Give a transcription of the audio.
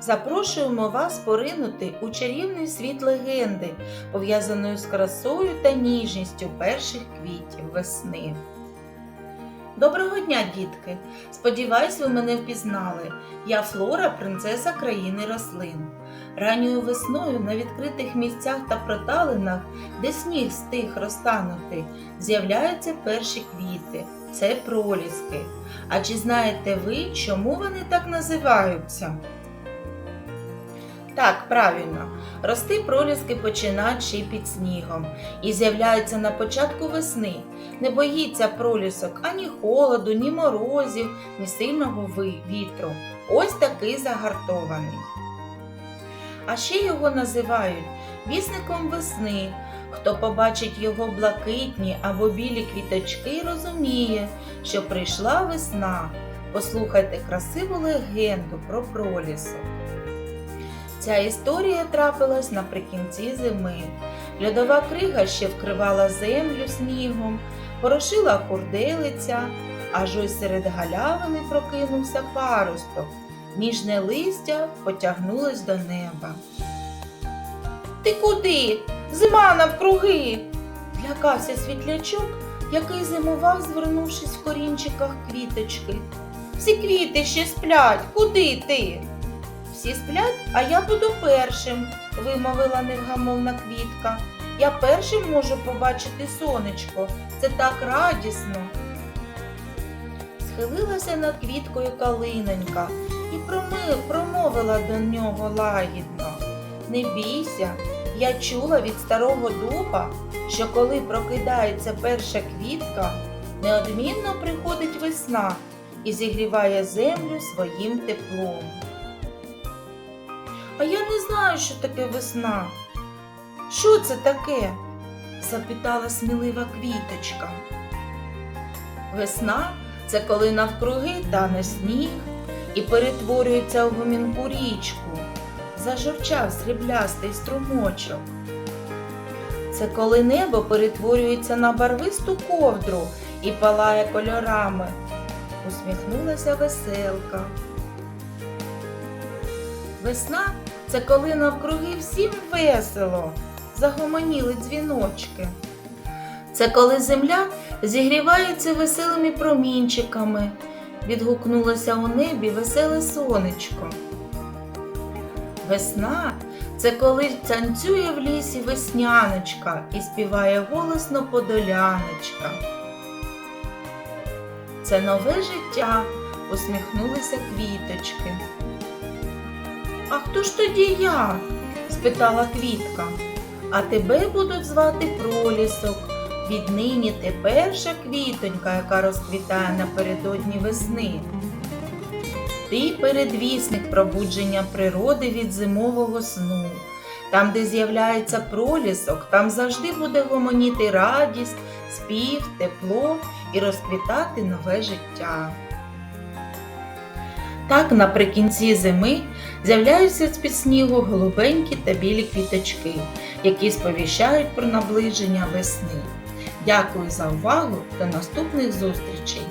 Запрошуємо вас поринути у чарівний світ легенди, пов'язаної з красою та ніжністю перших квітів весни. Доброго дня, дітки! Сподіваюсь, ви мене впізнали. Я Флора, принцеса країни рослин. Ранньою весною на відкритих місцях та проталинах, де сніг встиг розтанути, з'являються перші квіти. Це проліски. А чи знаєте ви, чому вони так називаються? Так, правильно, рости проліски починають ще під снігом і з'являються на початку весни. Не боїться пролісок ані холоду, ні морозів, ні сильного вітру. Ось такий загартований. А ще його називають вісником весни. Хто побачить його блакитні або білі квіточки, розуміє, що прийшла весна. Послухайте красиву легенду про пролісок. Ця історія трапилась наприкінці зими. Льодова крига ще вкривала землю снігом, порошила хурделиця, аж ось серед галявини прокинувся паросток. Ніжне листя потягнулось до неба. Ти куди? Зима навкруги. Злякався світлячок, який зимував, звернувшись в корінчиках квіточки. Всі квіти ще сплять. Куди ти? Всі сплять, а я буду першим, вимовила невгамовна квітка. Я першим можу побачити сонечко. Це так радісно. Схилилася над квіткою калинонька і промовила до нього лагідно. Не бійся, я чула від старого дуба, що коли прокидається перша квітка, неодмінно приходить весна і зігріває землю своїм теплом. А я не знаю, що таке весна. Що це таке? запитала смілива квіточка. Весна це коли навкруги тане сніг і перетворюється у гомінку річку. Зажурчав сріблястий струмочок. Це коли небо перетворюється на барвисту ковдру і палає кольорами. Усміхнулася веселка. Весна це коли навкруги всім весело, загомоніли дзвіночки. Це коли земля зігрівається веселими промінчиками, відгукнулося у небі веселе сонечко. Весна це коли танцює в лісі весняночка і співає голосно подоляночка. Це нове життя, усміхнулися квіточки. А хто ж тоді я? спитала квітка. А тебе будуть звати пролісок. Віднині ти перша квітонька, яка розквітає напередодні весни. Ти передвісник пробудження природи від зимового сну. Там, де з'являється пролісок, там завжди буде гомоніти радість, спів, тепло і розквітати нове життя. Так наприкінці зими з'являються з-під снігу голубенькі та білі квіточки, які сповіщають про наближення весни. Дякую за увагу! До наступних зустрічей!